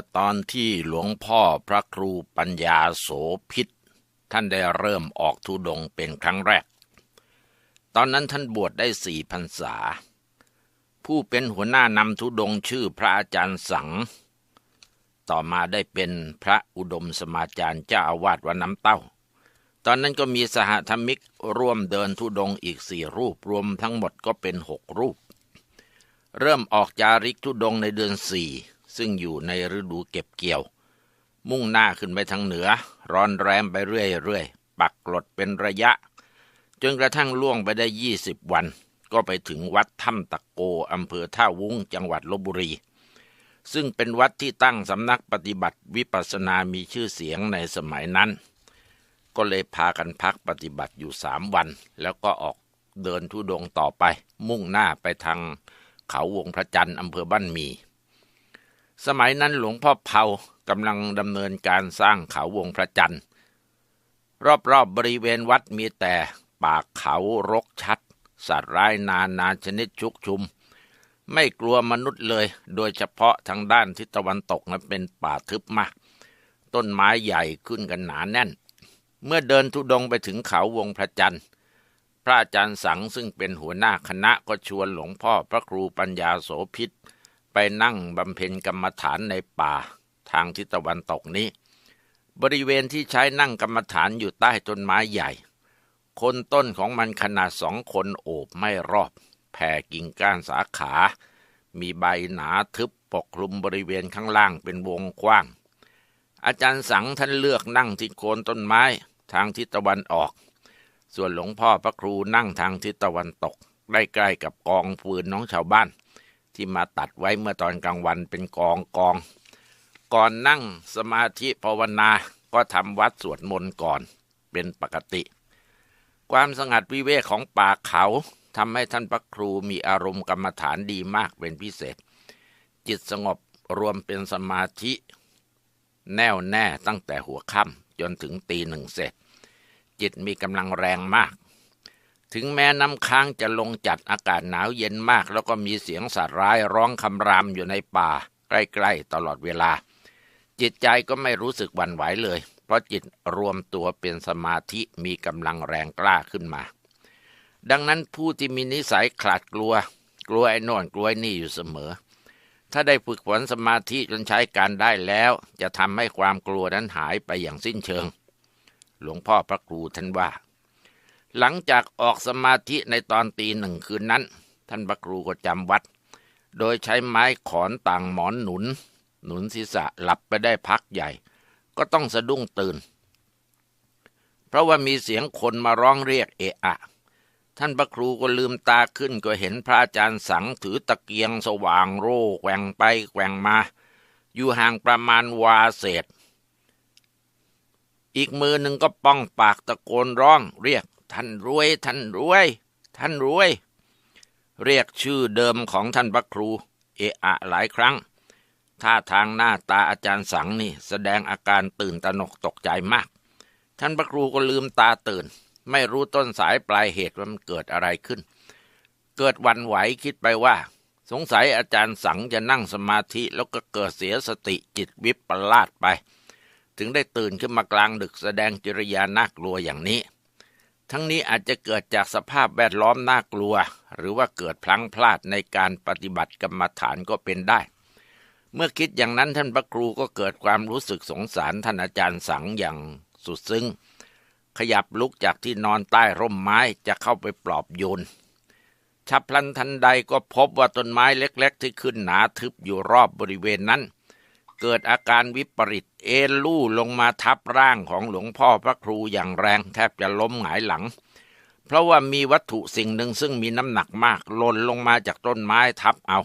่อตอนที่หลวงพ่อพระครูปัญญาโสพิษ ท่านได้เริ่มออกทุดงเป็นครั้งแรก ตอนนั้นท่านบวชได้สี่พรรษา ผู้เป็นหัวหน้านำทุดงชื่อพระอาจารย์สัง ต่อมาได้เป็นพระอุดมสมาจารย์เจ้าอาวาสวัดน้ำเต้า ตอนนั้นก็มีสหธรรมิกร่วมเดินทุดงอีกสี่รูปรวมทั้งหมดก็เป็นหกรูป เริ่มออกจาริกทุดงในเดือนสี่ ซึ่งอยู่ในฤดูเก็บเกี่ยว มุ่งหน้าขึ้นไปทางเหนือ ร้อนแรมไปเรื่อยๆ ปักกลดเป็นระยะ จนกระทั่งล่วงไปได้ยี่สิบวัน ก็ไปถึงวัดถ้ำตะโกอำเภอท่าวุ้งจังหวัดลบบุรี ซึ่งเป็นวัดที่ตั้งสำนักปฏิบัติวิปัสสนามีชื่อเสียงในสมัยนั้น ก็เลยพากันพักปฏิบัติอยู่สามวัน แล้วก็ออกเดินทุดงต่อไป มุ่งหน้าไปทางเขาวงพระจันทร์อำเภอบ้านมี สมัยนั้นหลวงพ่อเผากำลังดำเนินการสร้างเขาวงพระจันทร์ รอบๆบบริเวณวัดมีแต่ป่าเขารกชัด สัตว์ร้ายนานาชนิดชุกชุม ไม่กลัวมนุษย์เลย โดยเฉพาะทางด้านทิศตะวันตกนั้นเป็นป่าทึบมาก ต้นไม้ใหญ่ขึ้นกันหนาแน่น เมื่อเดินทุดงไปถึงเขาวงพระจันทร์ พระอาจารย์สังซึ่งเป็นหัวหน้าคณะก็ชวนหลวงพ่อพระครูปัญญาโสพิษ ไปนั่งบำเพ็ญกรรมฐานในป่าทางทิศตะวันตกนี้ บริเวณที่ใช้นั่งกรรมฐานอยู่ใต้ต้นไม้ใหญ่ คนต้นของมันขนาดสองคนโอบไม่รอบ แผ่กิ่งก้านสาขา มีใบหนาทึบปกคลุมบริเวณข้างล่างเป็นวงกว้าง อาจารย์สังท่านเลือกนั่งที่โคนต้นไม้ทางทิศตะวันออก ส่วนหลวงพ่อพระครูนั่งทางทิศตะวันตกใกล้ๆกับกองฟืนน้องชาวบ้าน ที่มาตัดไว้เมื่อตอนกลางวันเป็นกองกอง ก่อนนั่งสมาธิภาวนาก็ทำวัดสวดมนต์ก่อนเป็นปกติ ความสงัดวิเวกของป่าเขาทำให้ท่านพระครูมีอารมณ์กรรมฐานดีมากเป็นพิเศษ จิตสงบรวมเป็นสมาธิ แน่วแน่ตั้งแต่หัวค่ำจนถึงตีหนึ่งเสร็จ จิตมีกำลังแรงมาก ถึงแม้น้ำค้างจะลงจัดอากาศหนาวเย็นมาก แล้วก็มีเสียงสัตว์ร้ายร้องคำรามอยู่ในป่า ใกล้ๆตลอดเวลา จิตใจก็ไม่รู้สึกหวั่นไหวเลย เพราะจิตรวมตัวเป็นสมาธิมีกำลังแรงกล้าขึ้นมา ดังนั้นผู้ที่มีนิสัยขลาดกลัว กลัวไอ้นอนกลัวนี่อยู่เสมอ ถ้าได้ฝึกฝนสมาธิจนใช้การได้แล้ว จะทำให้ความกลัวนั้นหายไปอย่างสิ้นเชิง หลวงพ่อพระครูท่านว่า หลังจากออกสมาธิในตอนตีหนึ่งคืนนั้น ท่านพระครูก็จำวัด โดยใช้ไม้ขอนต่างหมอนหนุน หนุนศีรษะหลับไปได้พักใหญ่ ก็ต้องสะดุ้งตื่น เพราะว่ามีเสียงคนมาร้องเรียกเอะอะ ท่านพระครูก็ลืมตาขึ้นก็เห็นพระอาจารย์สังถือตะเกียงสว่างโร่แกว่งไปแกว่งมา อยู่ห่างประมาณวาเศษอีกมือหนึ่งก็ป้องปากตะโกนร้องเรียก ท่านรวย ท่านรวย ท่านรวย เรียกชื่อเดิมของท่านพระครู เอะอะหลายครั้ง ท่าทางหน้าตาอาจารย์สังนี่แสดงอาการตื่นตระหนกตกใจมาก ท่านพระครูก็ลืมตาตื่น ไม่รู้ต้นสายปลายเหตุว่ามันเกิดอะไรขึ้น เกิดวันไหวคิดไปว่า สงสัยอาจารย์สังจะนั่งสมาธิแล้วก็เกิดเสียสติจิตวิปลาดไป ถึงได้ตื่นขึ้นมากลางดึกแสดงจิริยาน่ากลัวอย่างนี้ ทั้งนี้อาจจะเกิดจากสภาพแวดล้อมน่ากลัว หรือว่าเกิดพลั้งพลาดในการปฏิบัติกรรมฐานก็เป็นได้ เมื่อคิดอย่างนั้นท่านพระครูก็เกิดความรู้สึกสงสารท่านอาจารย์สังอย่างสุดซึ้ง ขยับลุกจากที่นอนใต้ร่มไม้จะเข้าไปปลอบโยนฉับพลันทันใดก็พบว่าต้นไม้เล็ก ๆ ที่ขึ้นหนาทึบอยู่รอบบริเวณนั้น เกิดอาการวิปริตเอ็นลู่ลงมาทับร่างของหลวงพ่อพระครูอย่างแรงแทบจะล้มหงายหลัง เพราะว่ามีวัตถุสิ่งหนึ่งซึ่งมีน้ำหนักมากหล่นลงมาจากต้นไม้ทับเอา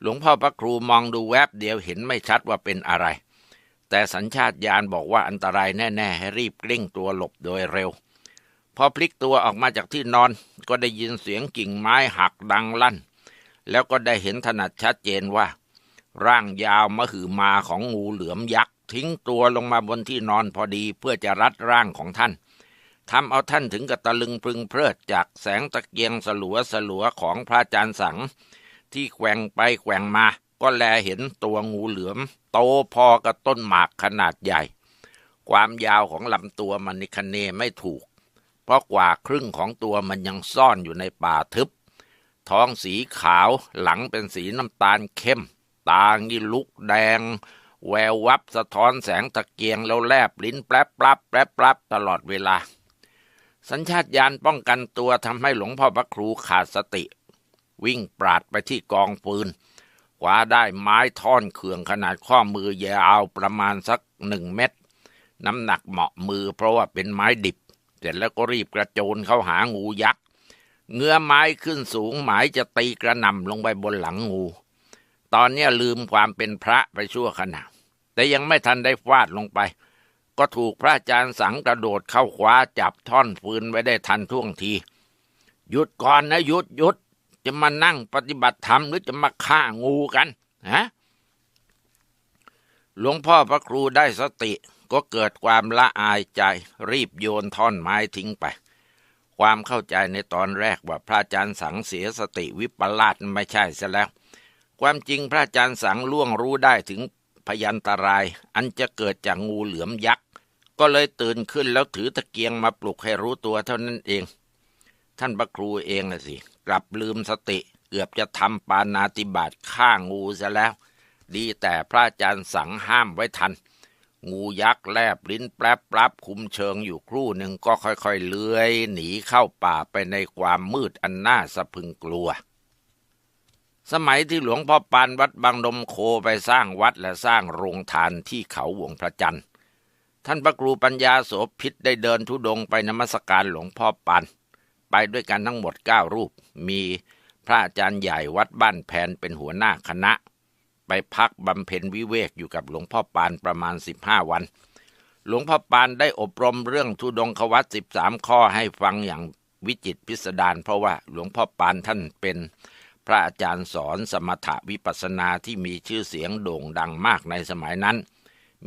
หลวงพ่อพระครูมองดูแวบเดียวเห็นไม่ชัดว่าเป็นอะไร แต่สัญชาตญาณบอกว่าอันตรายแน่ๆให้รีบกลิ้งตัวหลบโดยเร็ว พอพลิกตัวออกมาจากที่นอนก็ได้ยินเสียงกิ่งไม้หักดังลั่น แล้วก็ได้เห็นถนัดชัดเจนว่า ร่างยาวมหือมาของงูเหลือมยักษ์ ทิ้งตัวลงมาบนที่นอนพอดีเพื่อจะรัดร่างของท่านทำเอาท่านถึงกับตะลึงพึงเพลิดจากแสงตะเกียงสลัวสลัวของพระอาจารย์สัง ที่แกว่งไปแกว่งมา ก็แลเห็นตัวงูเหลือม โตพอกับต้นหมากขนาดใหญ่ ความยาวของลำตัวมันนิคเนไม่ถูก เพราะกว่าครึ่งของตัวมันยังซ่อนอยู่ในป่าทึบ ท้องสีขาวหลังเป็นสีน้ำตาลเข้ม ตานี่ลุกแดง แวววับสะท้อนแสงตะเกียงแล้วแลบลิ้นแปรบปรับแปรบปรับตลอดเวลา สัญชาตญาณป้องกันตัวทำให้หลวงพ่อพระครูขาดสติ วิ่งปราดไปที่กองปืนคว้าได้ไม้ท่อนเขื่องขนาดข้อมือยาวประมาณสักหนึ่งเม็ดน้ำหนักเหมาะมือเพราะว่าเป็นไม้ดิบ เสร็จแล้วก็รีบกระโจนเข้าหางูยักษ์เงื้อไม้ขึ้นสูงหมายจะตีกระหน่ำลงไปบนหลังงู ตอนนี้ลืมความเป็นพระไปชั่วขณะ แต่ยังไม่ทันได้ฟาดลงไป ก็ถูกพระอาจารย์สังกระโดดเข้าคว้าจับท่อนฟืนไว้ได้ทันท่วงที หยุดก่อนนะหยุดหยุดจะมานั่งปฏิบัติธรรมหรือจะมาฆ่างูกันฮะหลวงพ่อพระครูได้สติก็เกิดความละอายใจ รีบโยนท่อนไม้ทิ้งไป ความเข้าใจในตอนแรกว่าพระอาจารย์สังเสียสติวิปลาสไม่ใช่ซะแล้ว ความจริงพระอาจารย์สังล่วงรู้ได้ถึงพยันตราย อันจะเกิดจากงูเหลือมยักษ์ ก็เลยตื่นขึ้นแล้วถือตะเกียงมาปลุกให้รู้ตัวเท่านั้นเอง ท่านพระครูเองนะสิ กลับลืมสติเกือบจะทำปานาติบาตฆ่างูซะแล้ว ดีแต่พระอาจารย์สังห้ามไว้ทัน งูยักษ์แลบลิ้นแปรบปรับคุมเชิงอยู่ครู่หนึ่งก็ค่อยๆเลื้อย หนีเข้าป่าไปในความมืดอันน่าสะพึงกลัว สมัยที่หลวงพ่อปานวัดบางดมโคไปสร้างวัดและสร้างโรงทานที่เขาวงพระจันทร์ ท่านพระครูปัญญาโสพิษได้เดินทุดงไปนมัสการหลวงพ่อปานไปด้วยกันทั้งหมดเก้ารูป มีพระอาจารย์ใหญ่วัดบ้านแผนเป็นหัวหน้าคณะ ไปพักบำเพ็ญวิเวกอยู่กับหลวงพ่อปานประมาณสิบห้าวัน หลวงพ่อปานได้อบรมเรื่องทุดงควัตสิบสามข้อให้ฟังอย่างวิจิตพิสดารเพราะว่าหลวงพ่อปานท่านเป็น พระอาจารย์สอนสมถะวิปัสสนาที่มีชื่อเสียงโด่งดังมากในสมัยนั้น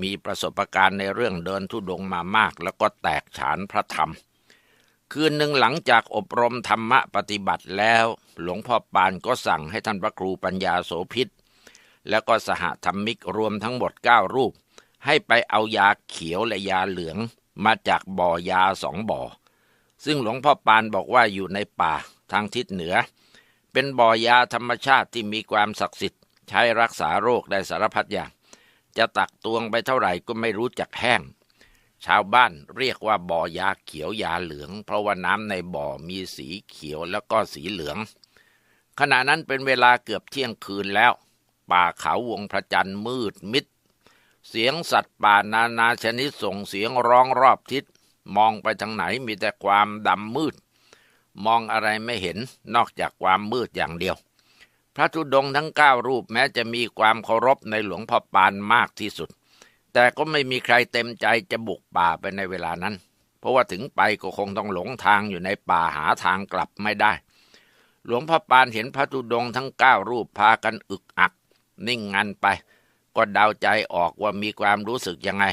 มีประสบการณ์ในเรื่องเดินทุดงมามาก แล้วก็แตกฉานพระธรรม คืนหนึ่งหลังจากอบรมธรรมะปฏิบัติแล้ว หลวงพ่อปานก็สั่งให้ท่านพระครูปัญญาโสพิษ แล้วก็สหธรรมิกรวมทั้งหมดเก้ารูป ให้ไปเอายาเขียวและยาเหลืองมาจากบ่อยาสองบ่อ ซึ่งหลวงพ่อปานบอกว่าอยู่ในป่าทางทิศเหนือ เป็นบ่อยาธรรมชาติที่มีความศักดิ์สิทธิ์ ใช้รักษาโรคได้สารพัดอย่าง จะตักตวงไปเท่าไหร่ก็ไม่รู้จักแห้ง ชาวบ้านเรียกว่าบ่อยาเขียวยาเหลือง เพราะว่าน้ำในบ่อมีสีเขียวแล้วก็สีเหลือง ขณะนั้นเป็นเวลาเกือบเที่ยงคืนแล้ว ป่าเขาวงพระจันทร์มืดมิด เสียงสัตว์ป่านานาชนิดส่งเสียงร้องรอบทิศมองไปทางไหนมีแต่ความดำมืด มองอะไรไม่เห็นนอกจากความมืดอย่างเดียว พระธุดงทั้งเก้ารูปแม้จะมีความเคารพในหลวงพ่อปานมากที่สุด แต่ก็ไม่มีใครเต็มใจจะบุกป่าไปในเวลานั้น เพราะว่าถึงไปก็คงต้องหลงทางอยู่ในป่าหาทางกลับไม่ได้ หลวงพ่อปานเห็นพระตุดงทั้งเก้ารูปพากันอึกอัก นิ่งงันไป ก็เดาใจออกว่ามีความรู้สึกยังไง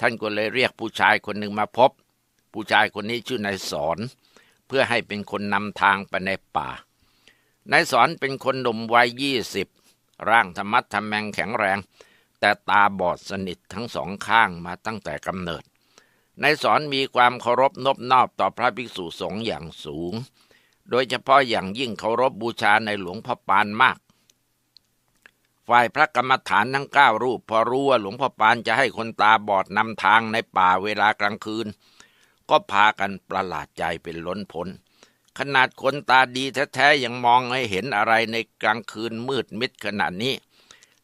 ท่านก็เลยเรียกผู้ชายคนหนึ่งมาพบ ผู้ชายคนนี้ชื่อนายสอน เพื่อให้เป็นคนนำทางไปในป่านายสอนเป็นคนหนุ่มวัยยี่สิบร่างธรรมัดทำแมงแข็งแรง แต่ตาบอดสนิททั้งสองข้างมาตั้งแต่กำเนิดในสอนมีความเคารพนบนอบต่อพระภิกษุสงฆ์อย่างสูง โดยเฉพาะอย่างยิ่งเคารพบบูชาในหลวงพ่อปานมาก ฝ่ายพระกรรมฐานทั้งเก้ารูปพอรู้ว่าหลวงพ่อปานจะให้คนตาบอดนำทางในป่าเวลากลางคืน ก็พากันประหลาดใจเป็นล้นพ้น ขนาดคนตาดีแท้ๆยังมองให้เห็นอะไรในกลางคืนมืดมิดขนาดนี้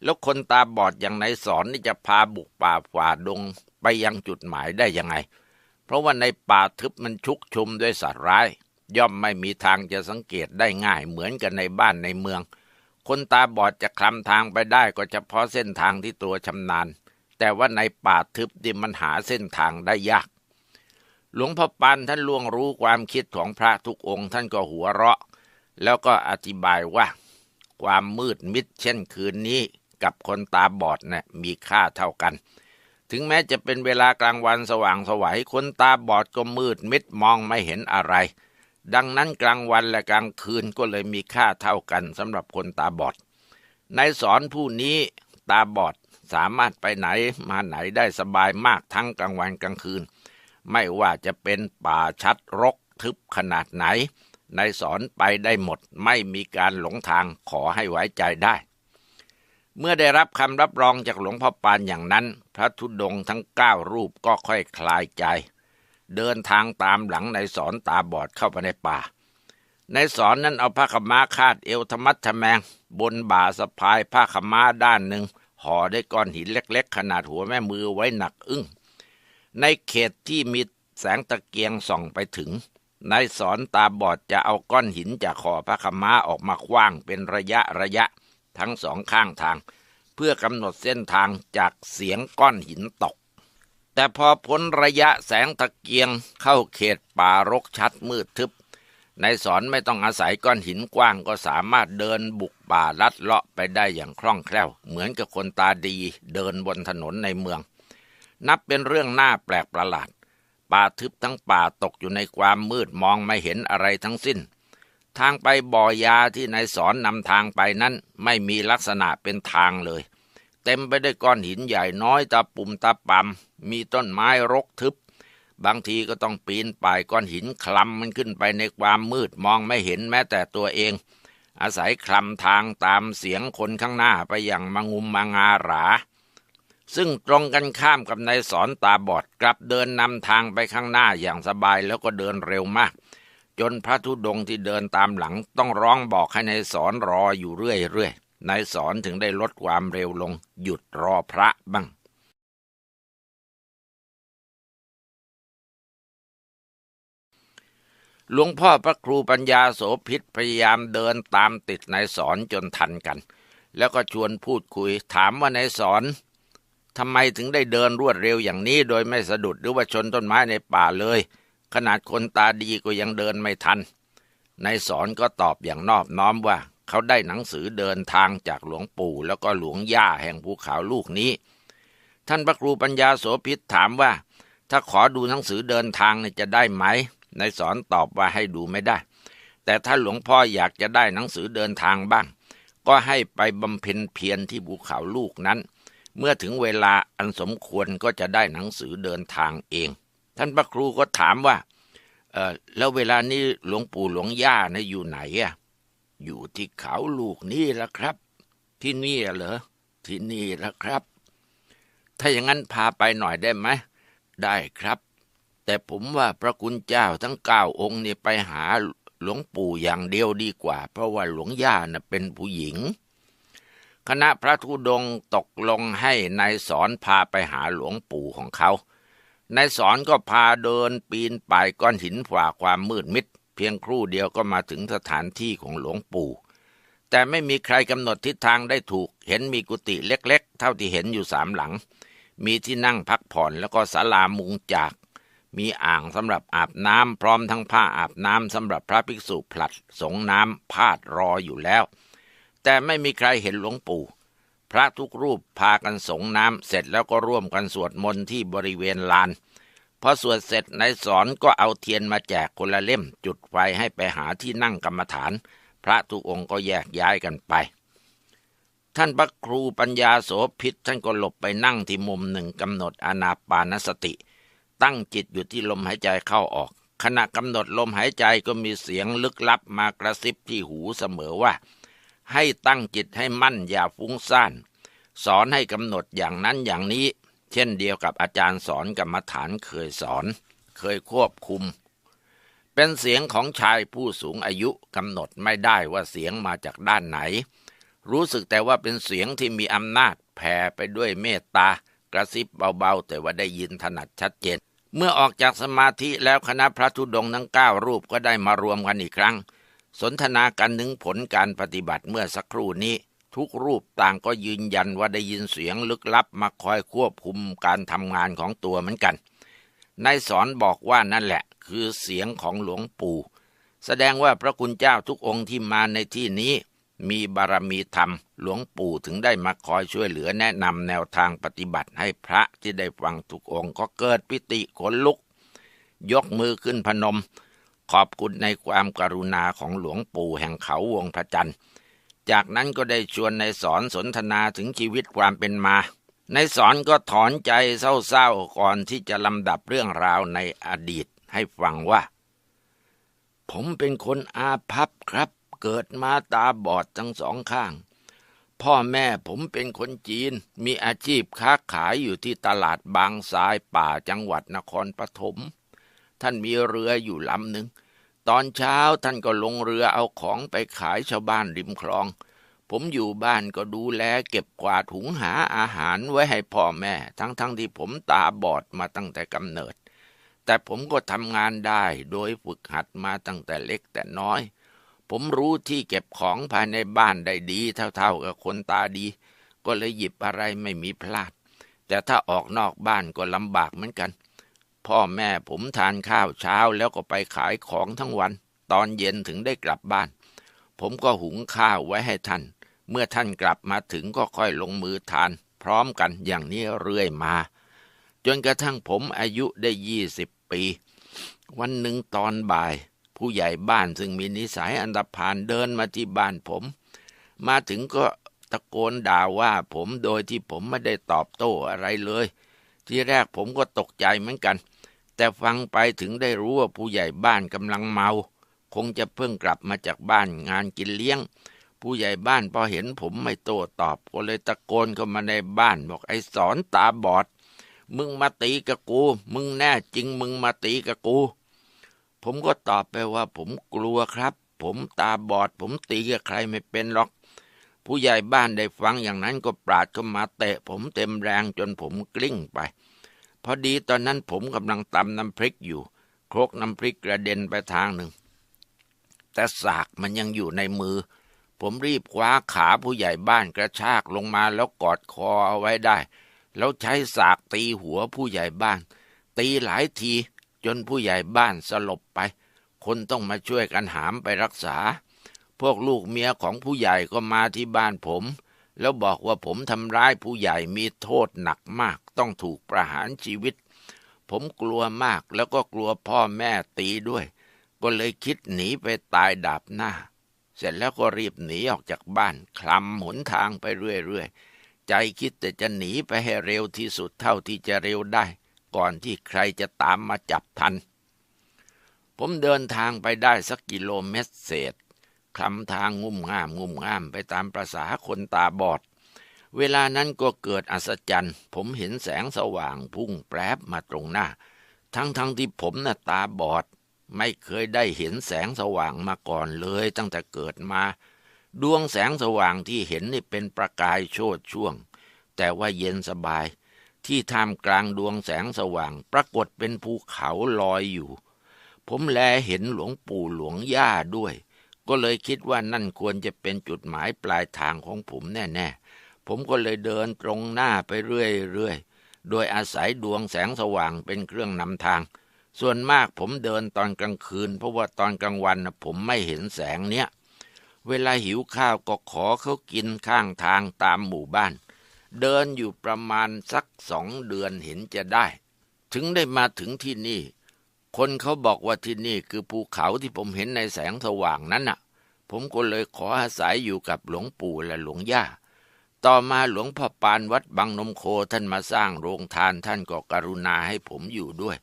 แล้วคนตาบอดอย่างไหนสอนนี่จะพาบุกป่าฝ่าดงไปยังจุดหมายได้ยังไง เพราะว่าในป่าทึบมันชุกชุมด้วยสัตว์ร้าย ย่อมไม่มีทางจะสังเกตได้ง่ายเหมือนกันในบ้านในเมือง คนตาบอดจะคลำทางไปได้ก็เฉพาะเส้นทางที่ตัวชำนาญ แต่ว่าในป่าทึบที่มันหาเส้นทางได้ยาก หลวงพ่อปานท่านล่วงรู้ความคิดของพระทุกองค์ ท่านก็หัวเราะ แล้วก็อธิบายว่า ความมืดมิดเช่นคืนนี้กับคนตาบอดนะ่ะมีค่าเท่ากัน ถึงแม้จะเป็นเวลากลางวันสว่างสวัยคนตาบอดก็มืดมิดมองไม่เห็นอะไร ดังนั้นกลางวันและกลางคืนก็เลยมีค่าเท่ากันสำหรับคนตาบอดในสอนผู้นี้ตาบอดสามารถไปไหนมาไหนได้สบายมากทั้งกลางวันกลางคืน ไม่ว่าจะเป็นป่าชัดรกทึบขนาดไหนในสอนไปได้หมดไม่มีการหลงทางขอให้ไว้ใจได้ เมื่อได้รับคำรับรองจากหลวงพ่อปานอย่างนั้น พระธุดงค์ทั้งเก้ารูปก็ค่อยคลายใจ เดินทางตามหลังในสอนตาบอดเข้าไปในป่าในสอนนั้นเอาผ้าขม้าคาดเอวธรรมัดทแมง บนบ่าสะพายผ้าขม้าด้านหนึ่งห่อด้วยก้อนหินเล็ก ๆ ขนาดหัวแม่มือไว้หนักอึ้ง ในเขตที่มีแสงตะเกียงส่องไปถึงนายสอนตาบอดจะเอาก้อนหินจากขอพระขม้าออกมาคว้างเป็นระยะระยะทั้งสองข้างทาง เพื่อกำหนดเส้นทางจากเสียงก้อนหินตก แต่พอพ้นระยะแสงตะเกียงเข้าเขตป่ารกชัดมืดทึบนายสอนไม่ต้องอาศัยก้อนหินกว้างก็สามารถเดินบุกป่าลัดเลาะไปได้อย่างคล่องแคล่ว เหมือนกับคนตาดีเดินบนถนนในเมือง นับเป็นเรื่องน่าแปลกประหลาด ป่าทึบทั้งป่าตกอยู่ในความมืดมองไม่เห็นอะไรทั้งสิ้น ทางไปบ่อยาที่นายสอนนำทางไปนั้นไม่มีลักษณะเป็นทางเลย เต็มไปด้วยก้อนหินใหญ่น้อยตาปุ่มตาปำมีต้นไม้รกทึบบางทีก็ต้องปีนป่ายก้อนหินคลำมันขึ้นไปในความมืดมองไม่เห็นแม้แต่ตัวเอง อาศัยคลำทางตามเสียงคนข้างหน้าไปอย่างมางุมมางาหรา ซึ่งตรงกันข้ามกับนายสอนตาบอดกลับเดินนำทางไปข้างหน้าอย่างสบายแล้วก็เดินเร็วมาก จนพระธุดงค์ที่เดินตามหลังต้องร้องบอกให้นายสอนรออยู่เรื่อยๆนายสอนถึงได้ลดความเร็วลง หยุดรอพระบ้างหลวงพ่อพระครูปัญญาโสพิษพยายามเดินตามติดนายสอนจนทันกัน แล้วก็ชวนพูดคุยถามว่านายสอน ทำไมถึงได้เดินรวดเร็วอย่างนี้ โดยไม่สะดุดหรือว่าชนต้นไม้ในป่าเลย ขนาดคนตาดีก็ยังเดินไม่ทันนายสอนก็ตอบอย่างนอบน้อมว่า เขาได้หนังสือเดินทางจากหลวงปู่แล้วก็หลวงย่าแห่งภูเขาลูกนี้ ท่านพระครูปัญญาโสพิษถามว่า ถ้าขอดูหนังสือเดินทางจะได้ไหมนายสอนตอบว่าให้ดูไม่ได้ แต่ถ้าหลวงพ่ออยากจะได้หนังสือเดินทางบ้าง ก็ให้ไปบำเพ็ญเพียรที่ภูเขาลูกนั้น เมื่อถึงเวลาอันสมควรก็จะได้หนังสือเดินทางเอง ท่านพระครูก็ถามว่าเออแล้วเวลานี้หลวงปู่หลวงย่านะอยู่ไหนอะอยู่ที่เขาลูกนี่ละครับ ที่นี่เหรอที่นี่ละครับ ถ้าอย่างนั้นพาไปหน่อยได้ไหมได้ครับ แต่ผมว่าพระคุณเจ้าทั้งเก้าองค์นี่ไปหาหลวงปู่อย่างเดียวดีกว่า เพราะว่าหลวงย่าน่ะเป็นผู้หญิง คณะพระธุดงตกลงให้นายสอนพาไปหาหลวงปู่ของเขา นายสอนก็พาเดินปีนป่ายก้อนหินฝ่าความมืดมิด เพียงครู่เดียวก็มาถึงสถานที่ของหลวงปู่ แต่ไม่มีใครกำหนดทิศทางได้ถูก เห็นมีกุฏิเล็กๆ เท่าที่เห็นอยู่สามหลัง มีที่นั่งพักผ่อนแล้วก็ศาลามุงจาก มีอ่างสำหรับอาบน้ำพร้อมทั้งผ้าอาบน้ำสำหรับพระภิกษุผลัดสงน้ำพาดรออยู่แล้ว แต่ไม่มีใครเห็นหลวงปู่ พระทุกรูปพากันสงน้ำเสร็จแล้วก็ร่วมกันสวดมนต์ที่บริเวณลานพอสวดเสร็จนายสอนก็เอาเทียนมาแจกคนละเล่ม จุดไฟให้ไปหาที่นั่งกรรมฐาน พระทุกองค์ก็แยกย้ายกันไป ท่านพระครูปัญญาโสพิษท่านก็หลบไปนั่งที่มุมหนึ่งกำหนดอนาปานสติ ตั้งจิตอยู่ที่ลมหายใจเข้าออก ขณะกำหนดลมหายใจก็มีเสียงลึกลับมากระซิบที่หูเสมอว่า ให้ตั้งจิตให้มั่นอย่าฟุ้งซ่านสอนให้กำหนดอย่างนั้นอย่างนี้ เช่นเดียวกับอาจารย์สอนกรรมฐานเคยสอน เคยควบคุม เป็นเสียงของชายผู้สูงอายุกำหนดไม่ได้ว่าเสียงมาจากด้านไหน รู้สึกแต่ว่าเป็นเสียงที่มีอำนาจแผ่ไปด้วยเมตตากระซิบเบาๆ แต่ว่าได้ยินถนัดชัดเจน เมื่อออกจากสมาธิแล้วคณะพระธุดงค์ทั้งเก้ารูปก็ได้มารวมกันอีกครั้ง สนทนากันถึงผลการปฏิบัติเมื่อสักครู่นี้ ทุกรูปต่างก็ยืนยันว่าได้ยินเสียงลึกลับมาคอยควบคุมการทำงานของตัวเหมือนกันนายสอนบอกว่านั่นแหละ คือเสียงของหลวงปู่ แสดงว่าพระคุณเจ้าทุกองค์ที่มาในที่นี้ มีบารมีธรรม หลวงปู่ถึงได้มาคอยช่วยเหลือแนะนำแนวทางปฏิบัติให้พระที่ได้ฟังทุกองค์ก็เกิดปิติขนลุก ยกมือขึ้นพนม ขอบคุณในความกรุณาของหลวงปู่แห่งเขาวงพระจันทร์ จากนั้นก็ได้ชวนในสอนสนทนาถึงชีวิตความเป็นมาในสอนก็ถอนใจเศร้าๆก่อนที่จะลำดับเรื่องราวในอดีตให้ฟังว่า ผมเป็นคนอาภัพครับ เกิดมาตาบอดทั้งสองข้าง พ่อแม่ผมเป็นคนจีน มีอาชีพค้าขายอยู่ที่ตลาดบางทรายป่าจังหวัดนครปฐม ท่านมีเรืออยู่ลำหนึ่ง ตอนเช้าท่านก็ลงเรือเอาของไปขายชาวบ้านริมคลอง ผมอยู่บ้านก็ดูแลเก็บกวาดหุงหาอาหารไว้ให้พ่อแม่ ทั้งๆทที่ผมตาบอดมาตั้งแต่กำเนิด แต่ผมก็ทำงานได้โดยฝึกหัดมาตั้งแต่เล็กแต่น้อย ผมรู้ที่เก็บของภายในบ้านได้ดีเท่าๆกับคนตาดี ก็เลยหยิบอะไรไม่มีพลาด แต่ถ้าออกนอกบ้านก็ลำบากเหมือนกัน พ่อแม่ผมทานข้าวเช้าแล้วก็ไปขายของทั้งวัน ตอนเย็นถึงได้กลับบ้าน ผมก็หุงข้าวไว้ให้ท่าน เมื่อท่านกลับมาถึงก็ค่อยลงมือทาน พร้อมกันอย่างนี้เรื่อยมา จนกระทั่งผมอายุได้ยี่สิบปี วันหนึ่งตอนบ่าย ผู้ใหญ่บ้านซึ่งมีนิสัยอันดพานเดินมาที่บ้านผม มาถึงก็ตะโกนด่าว่าผมโดยที่ผมไม่ได้ตอบโต้อะไรเลย ที่แรกผมก็ตกใจเหมือนกัน แต่ฟังไปถึงได้รู้ว่าผู้ใหญ่บ้านกำลังเมา คงจะเพิ่งกลับมาจากบ้านงานกินเลี้ยง ผู้ใหญ่บ้านพอเห็นผมไม่โต้ตอบก็เลยตะโกนเข้ามาในบ้านบอกไอ้สอนตาบอด มึงมาตีกับกู มึงแน่จริงมึงมาตีกับกู ผมก็ตอบไปว่าผมกลัวครับ ผมตาบอด ผมตีกับใครไม่เป็นหรอก ผู้ใหญ่บ้านได้ฟังอย่างนั้นก็ปราดเข้ามาเตะ ผมเต็มแรงจนผมกลิ้งไป พอดีตอนนั้นผมกำลังตำน้ำพริกอยู่ โครกน้ำพริกกระเด็นไปทางหนึ่ง แต่สากมันยังอยู่ในมือ ผมรีบคว้าขาผู้ใหญ่บ้านกระชากลงมาแล้วกอดคอเอาไว้ได้ แล้วใช้สากตีหัวผู้ใหญ่บ้าน ตีหลายทีจนผู้ใหญ่บ้านสลบไป คนต้องมาช่วยกันหามไปรักษา พวกลูกเมียของผู้ใหญ่ก็มาที่บ้านผม แล้วบอกว่าผมทำร้ายผู้ใหญ่มีโทษหนักมาก ต้องถูกประหารชีวิต ผมกลัวมากแล้วก็กลัวพ่อแม่ตีด้วย ก็เลยคิดหนีไปตายดาบหน้า เสร็จแล้วก็รีบหนีออกจากบ้าน คลำหนทางไปเรื่อยๆ ใจคิดแต่จะหนีไปให้เร็วที่สุดเท่าที่จะเร็วได้ ก่อนที่ใครจะตามมาจับทัน ผมเดินทางไปได้สักกิโลเมตรเศษ คลำทางงุ่มง่ามงุ่มง่ามไปตามประษาคนตาบอด เวลานั้นก็เกิดอัศจรรย์ ผมเห็นแสงสว่างพุ่งแปรบมาตรงหน้า ทั้งๆทที่ผมน่ะตาบอด ไม่เคยได้เห็นแสงสว่างมาก่อนเลย ตั้งแต่เกิดมา ดวงแสงสว่างที่เห็นนี่เป็นประกายโชดช่วง แต่ว่าเย็นสบาย ที่ท่ามกลางดวงแสงสว่าง ปรากฏเป็นภูเขาลอยอยู่ ผมแลเห็นหลวงปู่หลวงย่าด้วย ก็เลยคิดว่านั่นควรจะเป็นจุดหมายปลายทางของผมแน่ๆ ผมก็เลยเดินตรงหน้าไปเรื่อยๆ โดยอาศัยดวงแสงสว่างเป็นเครื่องนำทาง ส่วนมากผมเดินตอนกลางคืน เพราะว่าตอนกลางวันผมไม่เห็นแสงเนี้ย เวลาหิวข้าวก็ขอเขากินข้างทางตามหมู่บ้าน เดินอยู่ประมาณสักสองเดือนเห็นจะได้ ถึงได้มาถึงที่นี่ คนเขาบอกว่าที่นี่คือภูเขาที่ผมเห็นในแสงสว่างนั้นน่ะ ผมก็เลยขออาศัยอยู่กับหลวงปู่และหลวงย่า ต่อมาหลวงพ่อปานวัดบางนมโคท่านมาสร้างโรงทานท่านก็กรุณาให้ผมอยู่ด้วย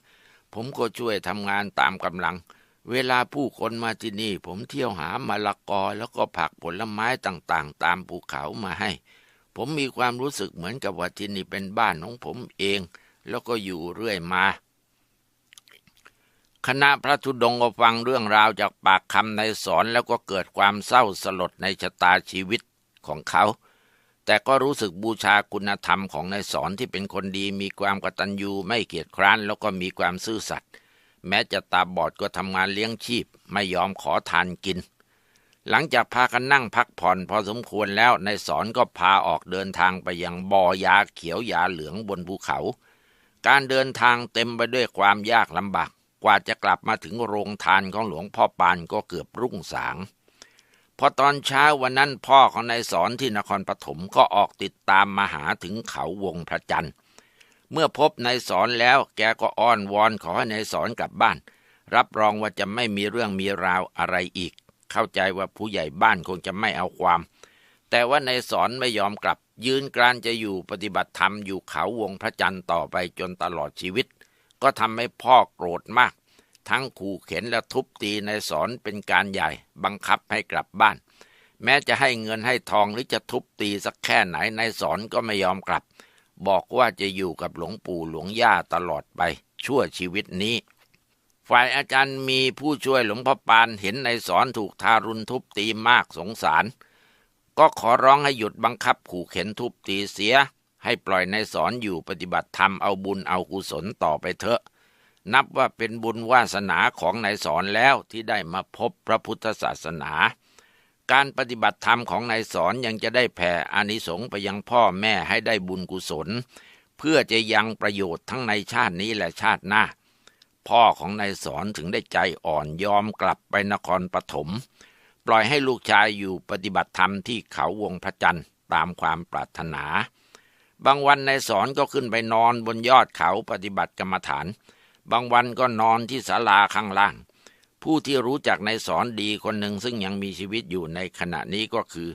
ผมก็ช่วยทำงานตามกำลัง เวลาผู้คนมาที่นี่ ผมเที่ยวหามะละกอแล้วก็ผักผลไม้ต่างๆ ตามภูเขามาให้ ผมมีความรู้สึกเหมือนกับว่าที่นี่เป็นบ้านของผมเอง แล้วก็อยู่เรื่อยมา คณะพระธุดงค์ฟังเรื่องราวจากปากคำในสอนแล้วก็เกิดความเศร้าสลดในชะตาชีวิตของเขา แต่ก็รู้สึกบูชาคุณธรรมของนายสอนที่เป็นคนดีมีความกตัญญูไม่เกียจคร้านแล้วก็มีความซื่อสัตย์แม้จะตาบอดก็ทำงานเลี้ยงชีพ ไม่ยอมขอทานกิน หลังจากพากันนั่งพักผ่อนพอสมควรแล้วนายสอนก็พาออกเดินทางไปยังบ่อยาเขียวยาเหลืองบนภูเขา การเดินทางเต็มไปด้วยความยากลำบาก กว่าจะกลับมาถึงโรงทานของหลวงพ่อปานก็เกือบรุ่งสาง พอตอนเช้าวันนั้นพ่อของนายสอนที่นครปฐมก็ออกติดตามมาหาถึงเขาวงพระจันทร์ เมื่อพบนายสอนแล้วแกก็อ้อนวอนขอให้นายสอนกลับบ้าน รับรองว่าจะไม่มีเรื่องมีราวอะไรอีก เข้าใจว่าผู้ใหญ่บ้านคงจะไม่เอาความ แต่ว่าในสอนไม่ยอมกลับยืนกรานจะอยู่ปฏิบัติธรรมอยู่เขาวงพระจันทร์ต่อไปจนตลอดชีวิต ก็ทำให้พ่อโกรธมาก ทั้งขู่เข็นและทุบตีในสอนเป็นการใหญ่ บังคับให้กลับบ้าน แม้จะให้เงินให้ทองหรือจะทุบตีสักแค่ไหนในสอนก็ไม่ยอมกลับ บอกว่าจะอยู่กับหลวงปู่หลวงย่าตลอดไป ชั่วชีวิตนี้ฝ่ายอาจารย์มีผู้ช่วยหลวงพ่อปานเห็นในสอนถูกทารุณทุบตีมากสงสาร ก็ขอร้องให้หยุดบังคับขู่เข็นทุบตีเสีย ให้ปล่อยในสอนอยู่ปฏิบัติธรรมเอาบุญเอากุศลต่อไปเถอะ นับว่าเป็นบุญวาสนาของนายสอนแล้วที่ได้มาพบพระพุทธศาสนา การปฏิบัติธรรมของนายสอนยังจะได้แผ่อานิสงส์ไปยังพ่อแม่ให้ได้บุญกุศล เพื่อจะยังประโยชน์ทั้งในชาตินี้และชาติหน้า พ่อของนายสอนถึงได้ใจอ่อนยอมกลับไปนครปฐมปล่อยให้ลูกชายอยู่ปฏิบัติธรรมที่เขาวงพระจันทร์ตามความปรารถนา บางวันนายสอนก็ขึ้นไปนอนบนยอดเขาปฏิบัติกรรมฐาน บางวันก็นอนที่ศาลาข้างล่าง ผู้ที่รู้จักนายสอนดีคนหนึ่งซึ่งยังมีชีวิตอยู่ในขณะนี้ก็คือ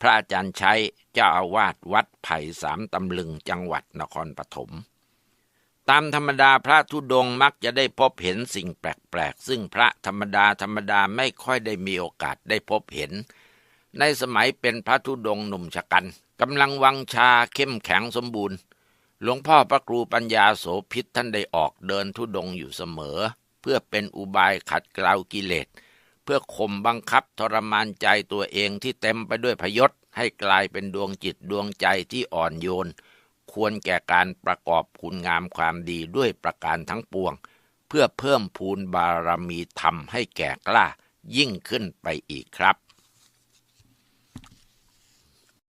พระอาจารย์ชัยเจ้าอาวาสวัดไผ่สามตำลึงจังหวัดนครปฐมตามธรรมดาพระธุดงมักจะได้พบเห็นสิ่งแปลกๆ ซึ่งพระธรรมดาธรรมดาไม่ค่อยได้มีโอกาสได้พบเห็น ในสมัยเป็นพระธุดงหนุ่มชะกัน กำลังวังชาเข้มแข็งสมบูรณ์ หลวงพ่อพระครูปัญญาโสพิษท่านได้ออกเดินธุดงค์อยู่เสมอ เพื่อเป็นอุบายขัดเกลากิเลส เพื่อข่มบังคับทรมานใจตัวเองที่เต็มไปด้วยพยศให้กลายเป็นดวงจิตดวงใจที่อ่อนโยน ควรแก่การประกอบคุณงามความดีด้วยประการทั้งปวง เพื่อเพิ่มพูนบารมีธรรมให้แก่กล้ายิ่งขึ้นไปอีกครับ